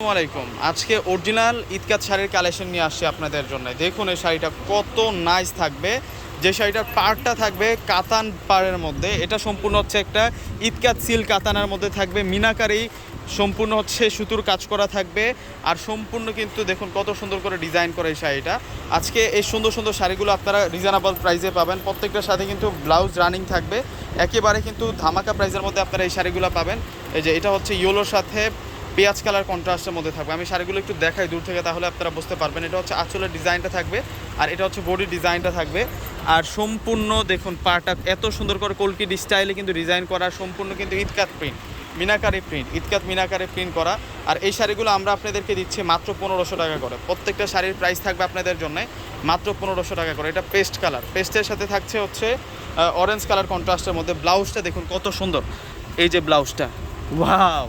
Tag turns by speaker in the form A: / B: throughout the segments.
A: আসসালামু আলাইকুম। আজকে অরিজিনাল ইতকাত শাড়ির কালেকশন নিয়ে আসছি আপনাদের জন্য। দেখুন, এই শাড়িটা কত নাইস থাকবে। যে শাড়িটার পাড়টা থাকবে কাতান পাড়ের মধ্যে, এটা সম্পূর্ণ হচ্ছে একটা ইতকাত সিল কাতানের মধ্যে থাকবে। মিনাকারি, সম্পূর্ণ হচ্ছে সুতুর কাজ করা থাকবে। আর সম্পূর্ণ কিন্তু দেখুন, কত সুন্দর করে ডিজাইন করে এই শাড়িটা। আজকে এই সুন্দর সুন্দর শাড়িগুলো আপনারা রিজনেবল প্রাইসে পাবেন। প্রত্যেকটার সাথে কিন্তু ব্লাউজ রানিং থাকবে। একেবারে কিন্তু ধামাকা প্রাইসের মধ্যে আপনারা এই শাড়িগুলো পাবেন। এই যে, এটা হচ্ছে ইয়েলোর সাথে পেঁয়াজ কালার কন্ট্রাস্টের মধ্যে থাকবে। আমি শাড়িগুলো একটু দেখাই দূর থেকে তাহলে আপনারা বুঝতে পারবেন। এটা হচ্ছে আঁচলের ডিজাইনটা থাকবে আর এটা হচ্ছে বডির ডিজাইনটা থাকবে। আর সম্পূর্ণ দেখুন পাটা এত সুন্দর করে কলকি স্টাইলে কিন্তু ডিজাইন করা, সম্পূর্ণ কিন্তু ikat print, meenakari print, ikat meenakari print করা। আর এই শাড়িগুলো আমরা আপনাদেরকে দিচ্ছি মাত্র পনেরোশো টাকা করে। প্রত্যেকটা শাড়ির প্রাইস থাকবে আপনাদের জন্য মাত্র পনেরোশো টাকা করে। এটা পেস্ট কালার। পেস্টের সাথে থাকছে হচ্ছে অরেঞ্জ কালার কন্ট্রাস্টের মধ্যে ব্লাউজটা দেখুন কত সুন্দর। এই যে ব্লাউজটা। ওয়াও!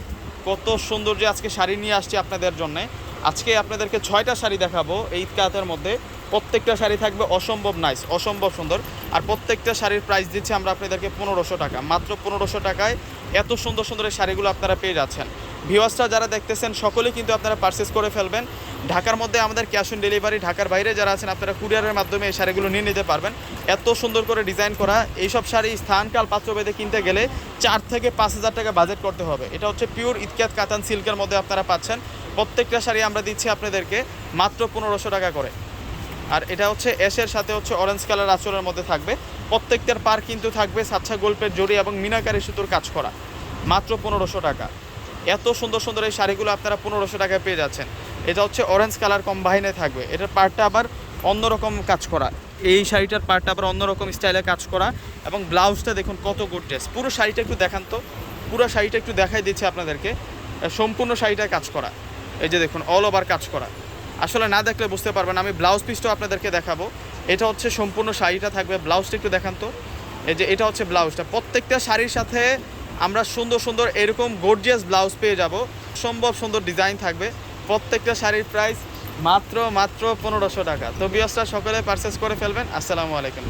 A: কত সুন্দর যে আজকে শাড়ি নিয়ে আসছি আপনাদের জন্যে। আজকে আপনাদেরকে ছয়টা শাড়ি দেখাবো এই ঈদকাতের মধ্যে। প্রত্যেকটা শাড়ি থাকবে অসম্ভব নাইস অসম্ভব সুন্দর। আর প্রত্যেকটা শাড়ির প্রাইস দিচ্ছি আমরা আপনাদেরকে পনেরোশো টাকা। মাত্র পনেরোশো টাকায় এত সুন্দর সুন্দর এই শাড়িগুলো আপনারা পেয়ে যাচ্ছেন। ভিওয়াসটা যারা দেখতেছেন, সকলেই কিন্তু আপনারা পারচেস করে ফেলবেন। ঢাকার মধ্যে আমাদের ক্যাশ অন ডেলিভারি ঢাকার বাইরে যারা আছেন, আপনারা কুরিয়ারের মাধ্যমে এই শাড়িগুলো নিয়ে নিতে পারবেন। এত সুন্দর করে ডিজাইন করা, এইসব শাড়ি স্থানকাল পাত্রভেদে কিনতে গেলে চার থেকে পাঁচ হাজার টাকা বাজেট করতে হবে। এটা হচ্ছে পিওর ইতকাত কাতান সিল্কের মধ্যে আপনারা পাচ্ছেন। প্রত্যেকটা শাড়ি আমরা দিচ্ছি আপনাদেরকে মাত্র পনেরোশো টাকা করে। আর এটা হচ্ছে এসের সাথে হচ্ছে অরেঞ্জ কালার আঁচলের মধ্যে থাকবে। প্রত্যেকটার পার কিন্তু থাকবে সাচ্ছা গল্পের জড়ি এবং মিনাকারি সুতোর কাজ করা। মাত্র পনেরোশো টাকা। এত সুন্দর সুন্দর এই শাড়িগুলো আপনারা পনেরোশো টাকায় পেয়ে যাচ্ছেন। এটা হচ্ছে অরেঞ্জ কালার কম্বাইনে থাকবে। এটার পার্টটা আবার অন্যরকম কাজ করা। এই শাড়িটার পার্টটা আবার অন্যরকম স্টাইলে কাজ করা এবং ব্লাউজটা দেখুন কত গোড্রেস পুরো শাড়িটা একটু দেখান তো। পুরো শাড়িটা একটু দেখাই দিচ্ছি আপনাদেরকে। সম্পূর্ণ শাড়িটা কাজ করা। এই যে দেখুন অল ওভার কাজ করা। আসলে না দেখলে বুঝতে পারবেন, আমি ব্লাউজ পিসটাও আপনাদেরকে দেখাবো। এটা হচ্ছে সম্পূর্ণ শাড়িটা থাকবে। ব্লাউজটা একটু দেখান তো। এই যে এটা হচ্ছে ব্লাউজটা। প্রত্যেকটা শাড়ির সাথে আমরা সুন্দর সুন্দর এরকম গর্জিয়াস ব্লাউজ পেয়ে যাব। সম্ভব সুন্দর ডিজাইন থাকবে। প্রত্যেকটা শাড়ির প্রাইস মাত্র মাত্র পনেরোশো টাকা। তো বিয়সটা সকলে পারচেস করে ফেলবেন। আসসালামু আলাইকুম।